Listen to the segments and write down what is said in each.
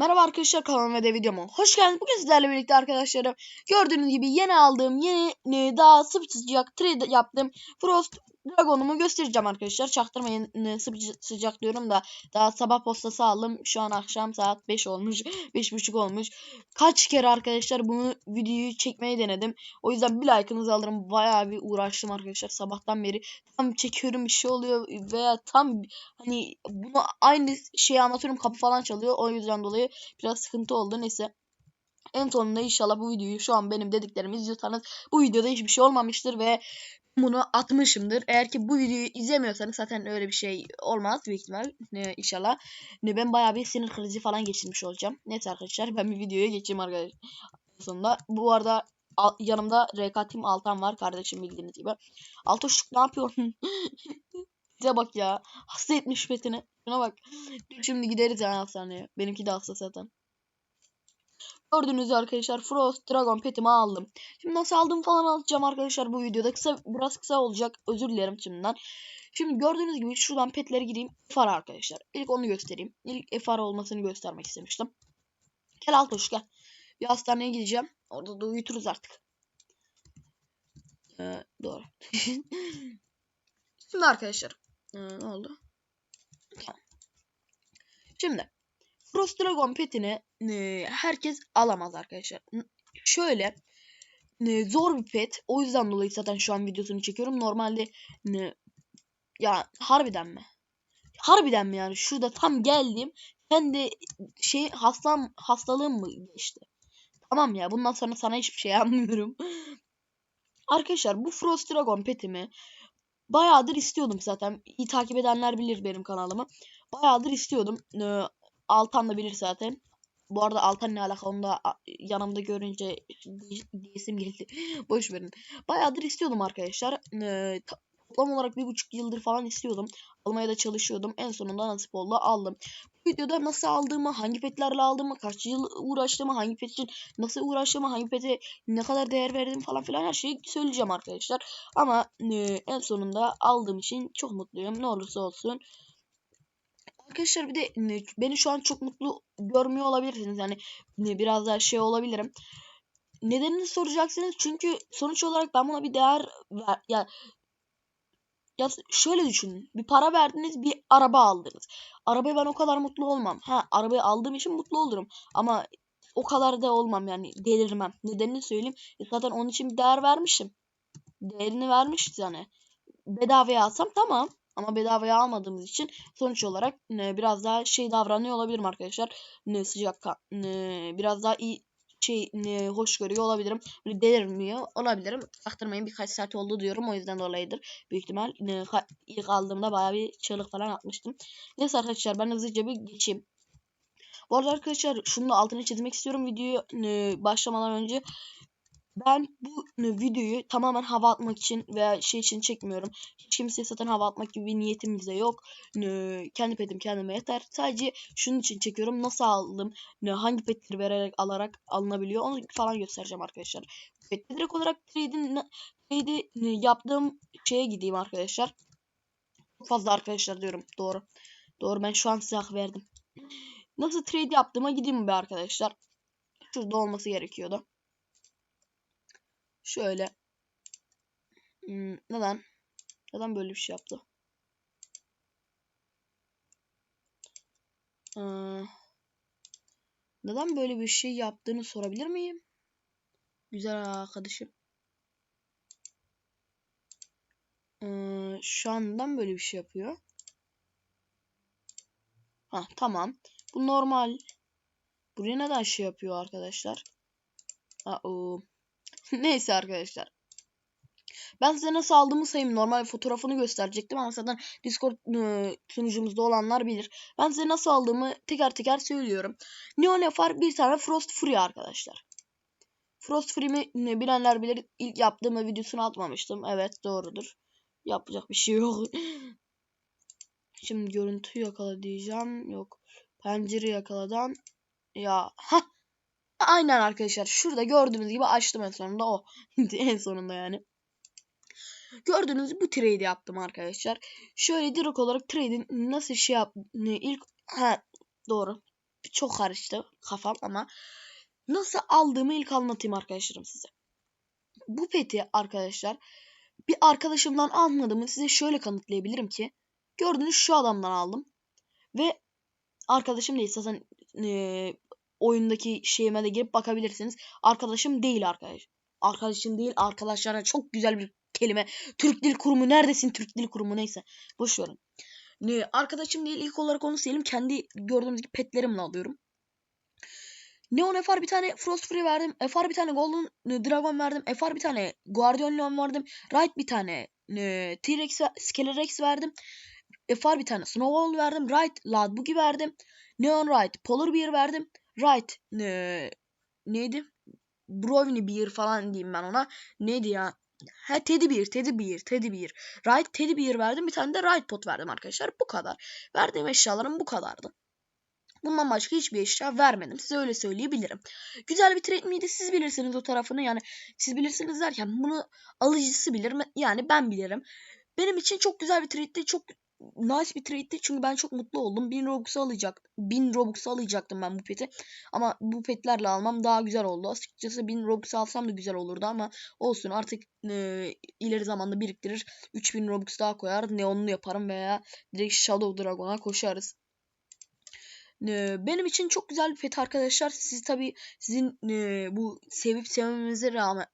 Merhaba arkadaşlar kanalıma ve de videoma hoş geldiniz. Bugün sizlerle birlikte arkadaşlarım gördüğünüz gibi yeni aldığım yeni e, daha sıcak trade yaptığım Frost Dragon'umu göstereceğim arkadaşlar. Çaktırmayın sıcak diyorum da daha sabah postası aldım. Şu an akşam saat 5 olmuş. 5.30 olmuş. Kaç kere arkadaşlar bunu videoyu çekmeyi denedim. O yüzden bir like'ınızı alırım. Bayağı bir uğraştım arkadaşlar sabahtan beri. Tam çekiyorum bir şey oluyor veya tam hani bunu aynı şeyi anlatıyorum kapı falan çalıyor. O yüzden dolayı biraz sıkıntı oldu. Neyse. En sonunda inşallah bu videoyu şu an benim dediklerimi izliyorsanız bu videoda hiçbir şey olmamıştır ve bunu atmışımdır. Eğer ki bu videoyu izlemiyorsanız zaten öyle bir şey olmaz büyük ihtimal ne, inşallah. Ne ben bayağı bir sinir krizi falan geçirmiş olacağım. Neyse arkadaşlar ben bir videoya geçeyim arkadaşlar. Sonunda bu arada al, yanımda RK Team Altan var kardeşim bildiğiniz gibi. Altoşluk ne yapıyorsun? Bize bak ya. Hasta etmiş petini. Şuna bak. Şimdi gideriz yani hastaneye. Benimki de hasta zaten. Gördüğünüz arkadaşlar Frost Dragon petimi aldım. Şimdi nasıl aldım falan anlatacağım arkadaşlar bu videoda. Kısa biraz kısa olacak. Özür dilerim şimdiden. Şimdi gördüğünüz gibi şuradan petlere gireyim. FR arkadaşlar. İlk onu göstereyim. İlk FR olmasını göstermek istemiştim. Gel Altoş gel. Bir hastaneye gideceğim. Orada da uyuturuz artık. Ee, doğru. Şimdi arkadaşlar. Ee, ne oldu? Şimdi Frost Dragon petini e, herkes alamaz arkadaşlar. Şöyle e, zor bir pet. O yüzden dolayı zaten şu an videosunu çekiyorum. Normalde e, ya harbiden mi? Harbiden mi yani? Şurada tam geldim. Ben de şey hastam hastalığım mı geçti? Tamam ya bundan sonra sana hiçbir şey anlamıyorum. Arkadaşlar bu Frost Dragon petimi bayağıdır istiyordum zaten. İyi takip edenler bilir benim kanalımı. Bayağıdır istiyordum. Ee, Altan da bilir zaten. Bu arada Altan ne alaka onu da yanımda görünce diyesim geldi. Boş verin. Bayağıdır istiyordum arkadaşlar. Ee, toplam olarak bir buçuk yıldır falan istiyordum. Almaya da çalışıyordum. En sonunda nasip oldu aldım. Bu videoda nasıl aldığımı, hangi petlerle aldığımı, kaç yıl uğraştığımı, hangi pet için nasıl uğraştığımı, hangi pete ne kadar değer verdim falan filan her şeyi söyleyeceğim arkadaşlar. Ama e, en sonunda aldığım için çok mutluyum. Ne olursa olsun. Arkadaşlar bir de beni şu an çok mutlu görmüyor olabilirsiniz. Yani biraz daha şey olabilirim. Nedenini soracaksınız. Çünkü sonuç olarak ben buna bir değer ver, ya ya şöyle düşünün. Bir para verdiniz, bir araba aldınız. Arabaya ben o kadar mutlu olmam. Ha, arabayı aldığım için mutlu olurum. Ama o kadar da olmam yani delirmem. Nedenini söyleyeyim. E zaten onun için bir değer vermişim. Değerini vermişiz yani. Bedavaya alsam tamam. Ama bedavaya almadığımız için sonuç olarak e, biraz daha şey davranıyor olabilirim arkadaşlar. Ne sıcak e, biraz daha iyi şey e, hoş görüyor olabilirim. Böyle delirmiyor olabilirim. Aktırmayın birkaç saat oldu diyorum. O yüzden dolayıdır. Büyük ihtimal e, ilk aldığımda baya bir çığlık falan atmıştım. Neyse arkadaşlar ben hızlıca bir geçeyim. Bu arada arkadaşlar şunu da altını çizmek istiyorum videoyu e, başlamadan önce. Ben bu videoyu tamamen hava atmak için veya şey için çekmiyorum. Hiç kimseye zaten hava atmak gibi bir niyetimiz de yok. Kendi petim kendime yeter. Sadece şunun için çekiyorum. Nasıl aldım? Hangi petleri vererek alarak alınabiliyor? Onu falan göstereceğim arkadaşlar. Evet, direkt olarak trade'in trade'i yaptığım şeye gideyim arkadaşlar. Çok fazla arkadaşlar diyorum. Doğru. Doğru ben şu an size hak verdim. Nasıl trade yaptığıma gideyim be arkadaşlar. Şurada olması gerekiyordu. Şöyle. Hmm, neden? Neden böyle bir şey yaptı? Ee, neden böyle bir şey yaptığını sorabilir miyim? Güzel arkadaşım. Ee, şu andan böyle bir şey yapıyor. Ha tamam. Bu normal. Buraya neden şey yapıyor arkadaşlar? Aa, o. Neyse arkadaşlar. Ben size nasıl aldığımı sayayım. Normal fotoğrafını gösterecektim ama zaten Discord e, sunucumuzda olanlar bilir. Ben size nasıl aldığımı teker teker söylüyorum. Neonefar bir tane Frost Free arkadaşlar. Frost Free'mi bilenler bilir. İlk yaptığım videosunu atmamıştım. Evet doğrudur. Yapacak bir şey yok. Şimdi görüntü yakala diyeceğim. Yok. Pencere yakaladan. Ya. ha Aynen arkadaşlar. Şurada gördüğünüz gibi açtım en sonunda o. en sonunda yani. Gördüğünüz bu trade yaptım arkadaşlar. Şöyle direkt olarak trade'in nasıl şey yap ilk ha doğru. çok karıştı kafam ama nasıl aldığımı ilk anlatayım arkadaşlarım size. Bu peti arkadaşlar bir arkadaşımdan almadığımı size şöyle kanıtlayabilirim ki gördüğünüz şu adamdan aldım ve arkadaşım değil zaten e, oyundaki şeyime de girip bakabilirsiniz. Arkadaşım değil arkadaş. Arkadaşım değil arkadaşlara çok güzel bir kelime. Türk Dil Kurumu neredesin Türk Dil Kurumu neyse. Boş verin. Ne, arkadaşım değil ilk olarak onu söyleyelim. Kendi gördüğünüz gibi petlerimle alıyorum. Neon FR bir tane Frost Free verdim. FR bir tane Golden Dragon verdim. FR bir tane Guardian Leon verdim. Right bir tane e, T-Rex Skelerex verdim. FR bir tane Snowball verdim. Right Ladbugi verdim. Neon Right Polar Bear verdim. Right e, neydi? Brownie Bear falan diyeyim ben ona. Neydi ya? Ha Teddy Bear, Teddy Bear, Teddy Bear. Right Teddy Bear verdim. Bir tane de Right Pot verdim arkadaşlar. Bu kadar. Verdiğim eşyalarım bu kadardı. Bundan başka hiçbir eşya vermedim. Size öyle söyleyebilirim. Güzel bir trade miydi? Siz bilirsiniz o tarafını. Yani siz bilirsiniz derken bunu alıcısı bilir. Yani ben bilirim. Benim için çok güzel bir trade'di. Çok nice bir trade'di. Çünkü ben çok mutlu oldum. 1000 Robux'u alacak 1000 Robux'u alacaktım ben bu peti. Ama bu petlerle almam daha güzel oldu. Açıkçası 1000 Robux alsam da güzel olurdu ama olsun artık e, ileri zamanda biriktirir. 3000 Robux daha koyar. Neonlu yaparım veya direkt Shadow Dragon'a koşarız. Benim için çok güzel bir pet arkadaşlar. Siz tabi sizin bu sevip sevmemenize rağmen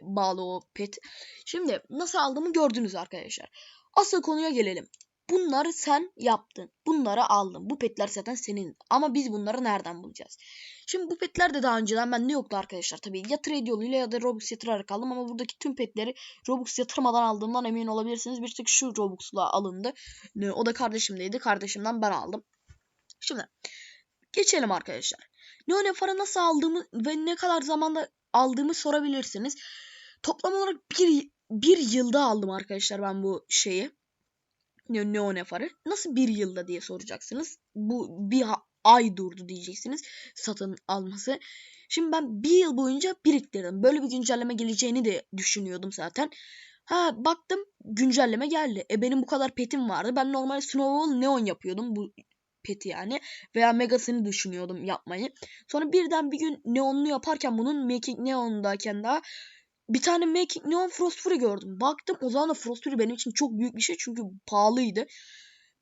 bağlı o pet. Şimdi nasıl aldığımı gördünüz arkadaşlar. Asıl konuya gelelim. Bunları sen yaptın. Bunları aldın. Bu petler zaten senin. Ama biz bunları nereden bulacağız? Şimdi bu petler de daha önceden bende yoktu arkadaşlar. Tabii ya trade yoluyla ya da Robux yatırarak aldım. Ama buradaki tüm petleri Robux yatırmadan aldığımdan emin olabilirsiniz. Bir tek şu Robux'la alındı. O da kardeşimdeydi. Kardeşimden ben aldım. Şimdi geçelim arkadaşlar. Neon Far'ı nasıl aldığımı ve ne kadar zamanda aldığımı sorabilirsiniz. Toplam olarak bir, bir yılda aldım arkadaşlar ben bu şeyi. Neon Far'ı. Nasıl bir yılda diye soracaksınız. Bu bir ay durdu diyeceksiniz satın alması. Şimdi ben bir yıl boyunca biriktirdim. Böyle bir güncelleme geleceğini de düşünüyordum zaten. Ha baktım güncelleme geldi. E benim bu kadar petim vardı. Ben normal Snowball Neon yapıyordum. Bu peti yani. Veya Megas'ını düşünüyordum yapmayı. Sonra birden bir gün Neon'lu yaparken bunun Making Neon'dayken daha bir tane Making Neon Frost Fury gördüm. Baktım o zaman da Frost Fury benim için çok büyük bir şey çünkü pahalıydı.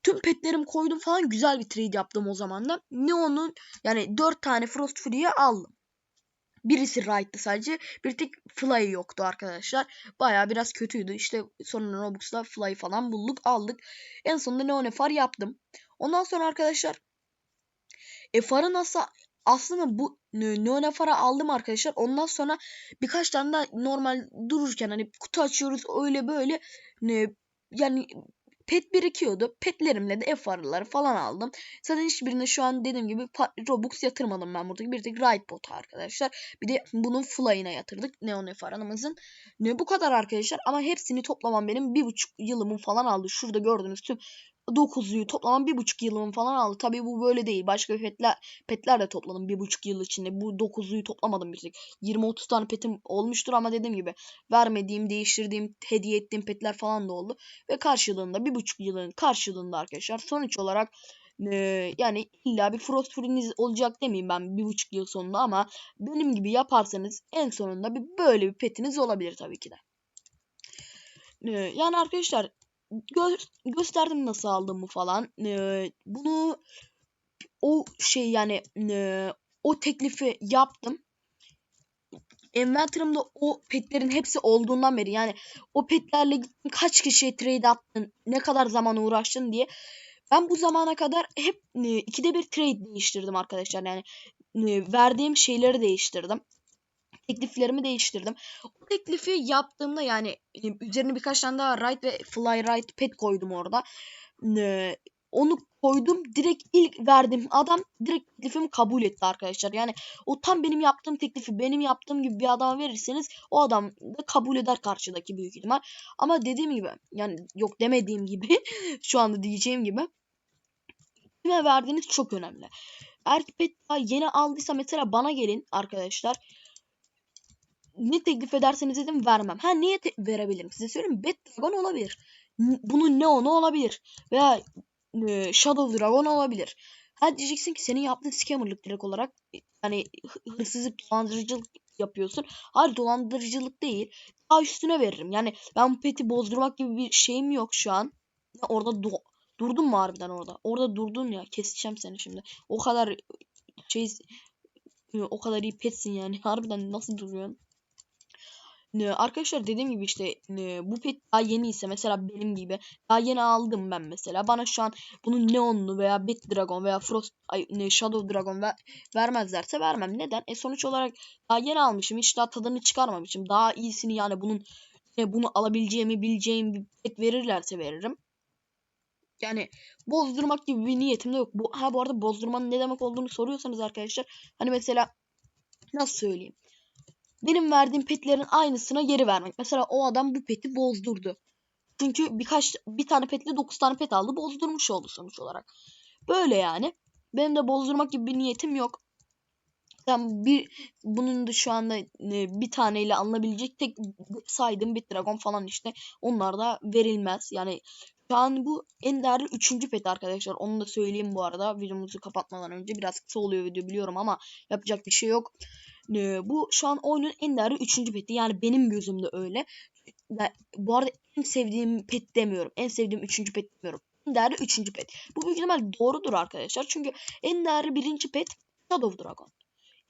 Tüm petlerimi koydum falan güzel bir trade yaptım o zaman da. Neon'un yani 4 tane Frost Fury'yi aldım. Birisi right'tı sadece. Bir tek Fly yoktu arkadaşlar. Baya biraz kötüydü. İşte sonra Robux'la Fly falan bulduk aldık. En sonunda Neonefar yaptım. Ondan sonra arkadaşlar e, farı nasıl aslında bu Neonefar'ı aldım arkadaşlar. Ondan sonra birkaç tane daha normal dururken hani kutu açıyoruz öyle böyle ne yani pet birikiyordu. Petlerimle de F arıları falan aldım. Zaten hiçbirine şu an dediğim gibi Robux yatırmadım ben buradaki. Bir tek Ride Bot'a arkadaşlar. Bir de bunun Fly'ına yatırdık. Neon F aranımızın. Ne bu kadar arkadaşlar ama hepsini toplamam benim bir buçuk yılımı falan aldı. Şurada gördüğünüz tüm 9'luyu toplamam bir buçuk yılımı falan aldı. Tabii bu böyle değil. Başka petler, petler de topladım bir buçuk yıl içinde. Bu 9'luyu toplamadım bir tek. 20-30 tane petim olmuştur ama dediğim gibi vermediğim, değiştirdiğim, hediye ettiğim petler falan da oldu. Ve karşılığında bir buçuk yılın karşılığında arkadaşlar sonuç olarak e, yani illa bir Frost olacak demeyeyim ben bir buçuk yıl sonunda ama benim gibi yaparsanız en sonunda bir böyle bir petiniz olabilir tabii ki de. Yani arkadaşlar gö gösterdim nasıl aldığımı falan. Ee, bunu o şey yani e, o teklifi yaptım. Inventor'ımda o petlerin hepsi olduğundan beri yani o petlerle kaç kişiye trade attın, ne kadar zaman uğraştın diye ben bu zamana kadar hep e, ikide bir trade değiştirdim arkadaşlar. Yani e, verdiğim şeyleri değiştirdim tekliflerimi değiştirdim. O teklifi yaptığımda yani e, üzerine birkaç tane daha right ve fly right pet koydum orada. Ee, onu koydum. Direkt ilk verdiğim adam direkt teklifimi kabul etti arkadaşlar. Yani o tam benim yaptığım teklifi benim yaptığım gibi bir adama verirseniz o adam da kabul eder karşıdaki büyük ihtimal. Ama dediğim gibi yani yok demediğim gibi şu anda diyeceğim gibi kime verdiğiniz çok önemli. Eğer pet daha yeni aldıysa mesela bana gelin arkadaşlar ne teklif ederseniz dedim vermem. Ha niye verebilirim? Size söyleyeyim. Bet Dragon olabilir. Bunun Neon'u olabilir. Veya e, Shadow Dragon olabilir. Ha diyeceksin ki senin yaptığın scammerlık direkt olarak yani hı- hırsızlık, dolandırıcılık yapıyorsun. Hayır dolandırıcılık değil. Daha üstüne veririm. Yani ben bu peti bozdurmak gibi bir şeyim yok şu an. Ya orada do- durdun mu harbiden orada? Orada durdun ya. Keseceğim seni şimdi. O kadar şey o kadar iyi petsin yani. Harbiden nasıl duruyorsun? Ne, arkadaşlar dediğim gibi işte ne, bu pet daha yeni ise mesela benim gibi daha yeni aldım ben mesela bana şu an bunun neonlu veya Bit Dragon veya Frost ay, Shadow Dragon ver, vermezlerse vermem. Neden? E sonuç olarak daha yeni almışım hiç daha tadını çıkarmamışım. Daha iyisini yani bunun e, bunu alabileceğimi bileceğim bir pet verirlerse veririm. Yani bozdurmak gibi bir niyetim de yok. Bu, ha bu arada bozdurmanın ne demek olduğunu soruyorsanız arkadaşlar hani mesela nasıl söyleyeyim? Benim verdiğim petlerin aynısına geri vermek. Mesela o adam bu peti bozdurdu. Çünkü birkaç bir tane petle 9 tane pet aldı bozdurmuş oldu sonuç olarak. Böyle yani. Benim de bozdurmak gibi bir niyetim yok. Ben bir bunun da şu anda e, bir taneyle alınabilecek tek saydığım Bit Dragon falan işte. Onlar da verilmez. Yani şu an bu en değerli 3. pet arkadaşlar. Onu da söyleyeyim bu arada. Videomuzu kapatmadan önce. Biraz kısa oluyor video biliyorum ama yapacak bir şey yok. Ee, bu şu an oyunun en değerli 3. peti. Yani benim gözümde öyle. Bu arada en sevdiğim pet demiyorum. En sevdiğim 3. pet demiyorum. En değerli 3. pet. Bu büyük ihtimal doğrudur arkadaşlar. Çünkü en değerli 1. pet Shadow Dragon.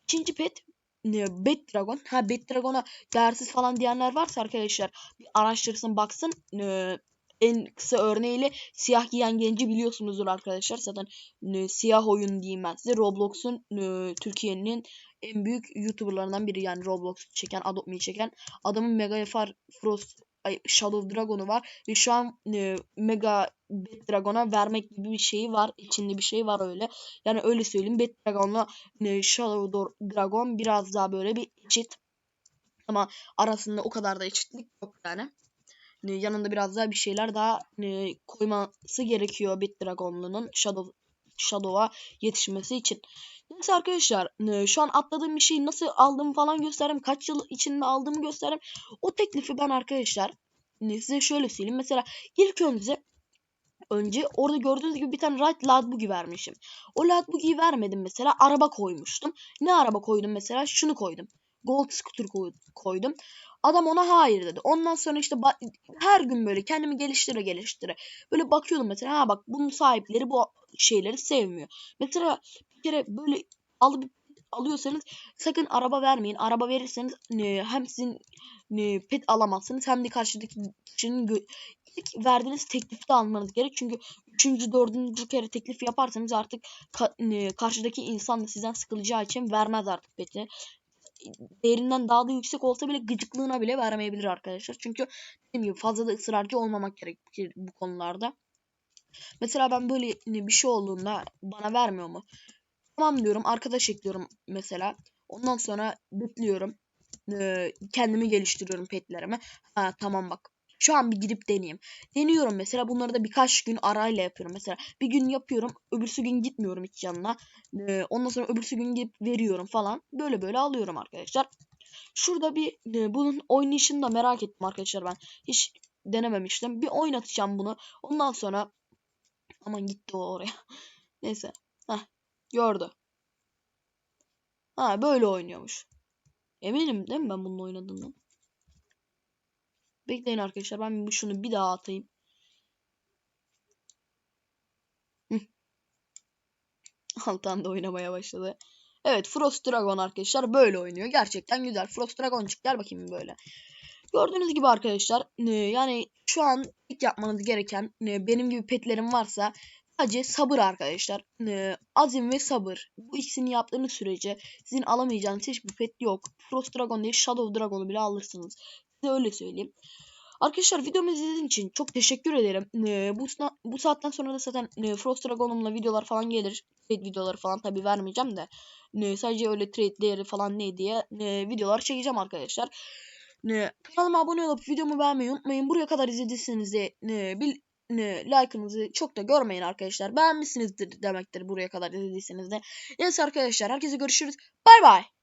İkinci pet e, Bet Dragon. Ha Bet Dragon'a değersiz falan diyenler varsa arkadaşlar bir araştırsın baksın. Ee, en kısa örneğiyle siyah giyen genci biliyorsunuzdur arkadaşlar. Zaten e, siyah oyun diyeyim ben size. Roblox'un e, Türkiye'nin en büyük YouTuber'larından biri yani Roblox çeken, Adopt Me çeken. Adamın Mega Efar Frost ay, Shadow Dragon'u var ve şu an e, Mega Bet Dragon'a vermek gibi bir şeyi var. İçinde bir şey var öyle. Yani öyle söyleyeyim. Bet Dragon'la e, Shadow Dragon biraz daha böyle bir eşit. Ama arasında o kadar da eşitlik yok yani. E, yanında biraz daha bir şeyler daha e, koyması gerekiyor Bit Dragon'lu'nun Shadow Shadow'a yetişmesi için. Neyse arkadaşlar e, şu an atladığım bir şeyi nasıl aldığımı falan gösterdim. Kaç yıl içinde aldığımı gösterdim. O teklifi ben arkadaşlar e, size şöyle söyleyeyim. Mesela ilk önce önce orada gördüğünüz gibi bir tane right ladbugi vermişim. O ladbugi'yi vermedim mesela araba koymuştum. Ne araba koydum mesela? Şunu koydum. Gold scooter koydum. Adam ona hayır dedi. Ondan sonra işte her gün böyle kendimi geliştire geliştire. Böyle bakıyordum mesela ha bak bunun sahipleri bu şeyleri sevmiyor. Mesela kere böyle alıp alıyorsanız sakın araba vermeyin. Araba verirseniz e, hem sizin e, pet alamazsınız hem de karşıdaki kişinin ilk verdiğiniz teklifi de almanız gerek. Çünkü üçüncü, dördüncü kere teklif yaparsanız artık ka e, karşıdaki insan da sizden sıkılacağı için vermez artık peti değerinden daha da yüksek olsa bile gıcıklığına bile vermeyebilir arkadaşlar. Çünkü dediğim gibi fazla da ısrarcı olmamak gerekir bu konularda. Mesela ben böyle bir şey olduğunda bana vermiyor mu? Tamam diyorum arkadaş ekliyorum mesela. Ondan sonra bekliyorum. Ee, kendimi geliştiriyorum petlerimi. Ha tamam bak şu an bir gidip deneyeyim. Deniyorum mesela bunları da birkaç gün arayla yapıyorum. Mesela bir gün yapıyorum öbürsü gün gitmiyorum hiç yanına. Ee, ondan sonra öbürsü gün gidip veriyorum falan. Böyle böyle alıyorum arkadaşlar. Şurada bir e, bunun oynayışını da merak ettim arkadaşlar ben. Hiç denememiştim. Bir oynatacağım bunu. Ondan sonra aman gitti o oraya. Neyse. Heh, gördü. Ha böyle oynuyormuş. Eminim değil mi ben bunun oynadığımdan? Bekleyin arkadaşlar ben şunu bir daha atayım. Altan da oynamaya başladı. Evet Frost Dragon arkadaşlar böyle oynuyor. Gerçekten güzel. Frost Dragon çık gel bakayım böyle. Gördüğünüz gibi arkadaşlar e, yani şu an ilk yapmanız gereken e, benim gibi petlerim varsa sadece sabır arkadaşlar. E, azim ve sabır. Bu ikisini yaptığınız sürece sizin alamayacağınız hiçbir pet yok. Frost Dragon değil Shadow Dragon'u bile alırsınız. Size öyle söyleyeyim. Arkadaşlar videomu izlediğiniz için çok teşekkür ederim. Ee, bu, bu saatten sonra da zaten e, Frost Dragon'umla videolar falan gelir. Trade videoları falan tabi vermeyeceğim de. E, sadece öyle trade değeri falan ne diye e, videolar çekeceğim arkadaşlar. E, kanalıma abone olup videomu beğenmeyi unutmayın. Buraya kadar izlediyseniz de e, bil, like'ınızı çok da görmeyin arkadaşlar. Beğenmişsinizdir demektir buraya kadar izlediyseniz de. Neyse arkadaşlar herkese görüşürüz. Bay bay.